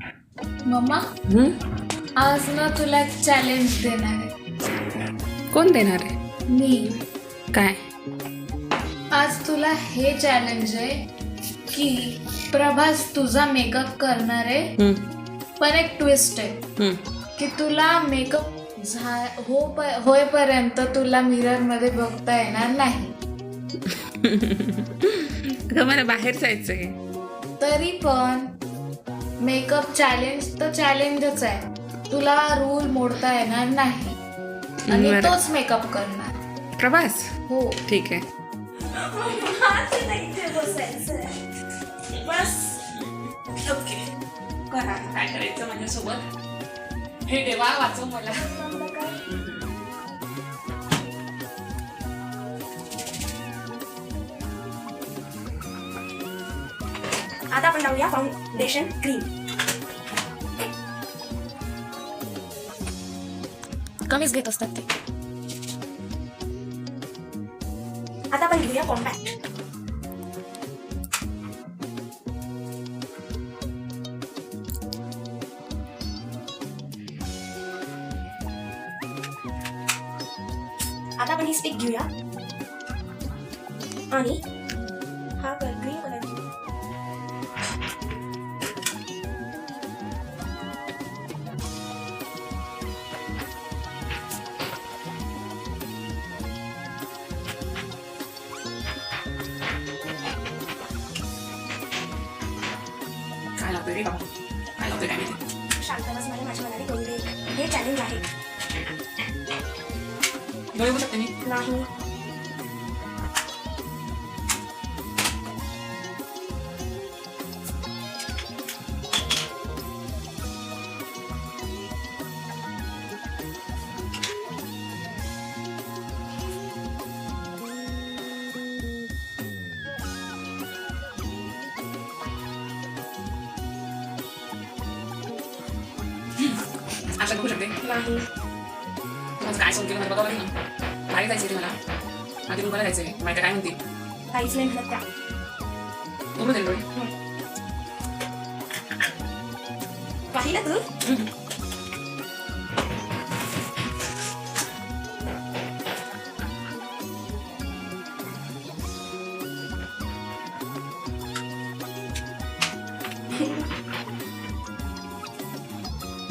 Mamma? हं? आज ना तुला एक चॅलेंज देणार आहे. कोण देणार आहे? मी. काय? आज तुला हे चॅलेंज आहे की प्रभास तुझा मेकअप करणार आहे. हं, पण एक ट्विस्ट आहे. हं. की तुला मेकअप झा हो प होईपर्यंत तुला मिररमध्ये बघता येणार नाही. अगं मला बाहेर जायचं आहे तरी पण मेकअप चॅलेंज तर चॅलेंजच आहे. तुला रूल मोडता येणार नाही. आणि बरं. तोच मेकअप करणार. प्रभास? हो. ठीक आहे. करा. काय करायचं माझ्यासोबत? हे देवा वाचव मला. लावूया फाउंडेशन क्रीम कमीच घेत असतात ते. आता आपण घेऊया कॉम्पॅक्ट आता आपण ही स्टिक घेऊया. आणि हा लावतोय रे बाबा काय लावतोय काय माहिती? शांत बस मला माझ्या मनाने करू दे हे चॅलेंज आहे. डोळे बघू शकते मी नाही. आशा बघू शकते. नाही. आज काय सांगते मला बघावं लागेल ना. बाहेर जायचं रे मला. आधी रुमाला जायचंय माहिती काय म्हणते काहीच नाही म्हणत त्या. पाहिलं तू?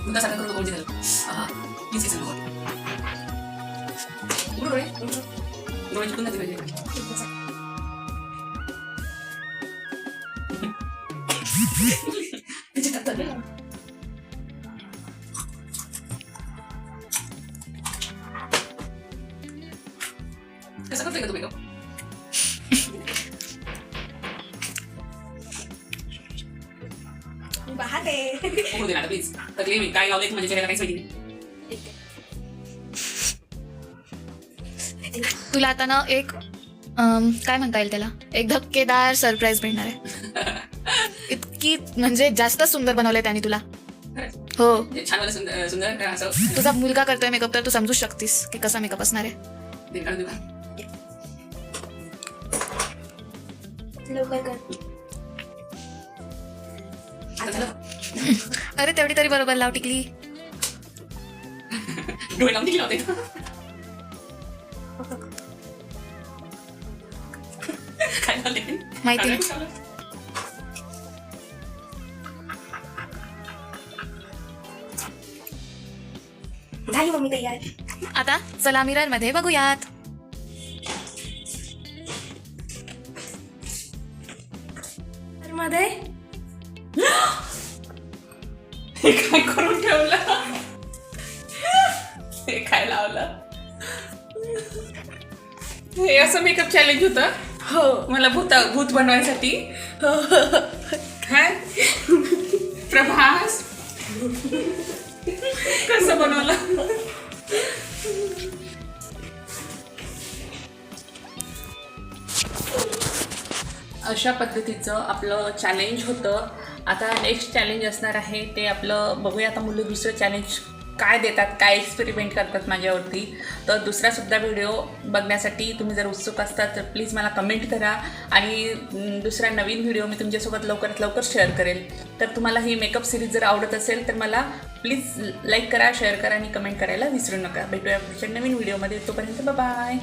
मुद्दा सारखं करून कोणती झालं हा मीच केलं बघ उघडू डोळे डोळे चुकून जाते पाहिजे त्याच्यात आता दे. कसं करतोय का तू मेकअप पाहते उघडू दे ना प्लीज तकलीफ. काय माझ्या चेहऱ्याला काहीच माहिती नाही तुला आता ना एक अम, काय म्हणता येईल त्याला एक धक्केदार सरप्राईज मिळणार आहे इतकी म्हणजे जास्त सुंदर बनवलंय त्याने तुला खरंच. हो म्हणजे छान मला सुंदर सुंदर का असं तुझा मुलगा करतोय मेकअप तर तू समजू शकतीस की कसा मेकअप असणार आहे दे काढून देऊ का? लवकर कर अरे तेवढी तरी बरोबर लाव टिकली. डोळे लावून लावते काय माहिती नाही. झाली? मम्मी तयार. आता चला मिररमध्ये बघूयात मध्ये हे काय करून ठेवलं? हे काय लावलं? हे असं मेकअप चॅलेंज होतं? हो. मला भूत भूत बनवायसाठी? काय? प्रभास? कसं बनवलं? अशा पद्धतीचं आपलं चॅलेंज होतं. आता नेक्स्ट चॅलेंज असणार आहे ते आपलं बघूया आता मुलं दुसरं चॅलेंज काय देतात काय एक्सपेरिमेंट करतात माझ्यावरती. तर दुसरासुद्धा व्हिडिओ बघण्यासाठी तुम्ही जर उत्सुक असतात तर प्लीज मला कमेंट करा आणि दुसरा नवीन व्हिडिओ मी तुमच्यासोबत लवकरात लवकर शेअर करेल. तर तुम्हाला ही मेकअप सिरीज जर आवडत असेल तर मला प्लीज लाईक करा शेअर करा आणि कमेंट करायला विसरू नका. भेटूया पुढच्या नवीन व्हिडिओमध्ये तोपर्यंत बाय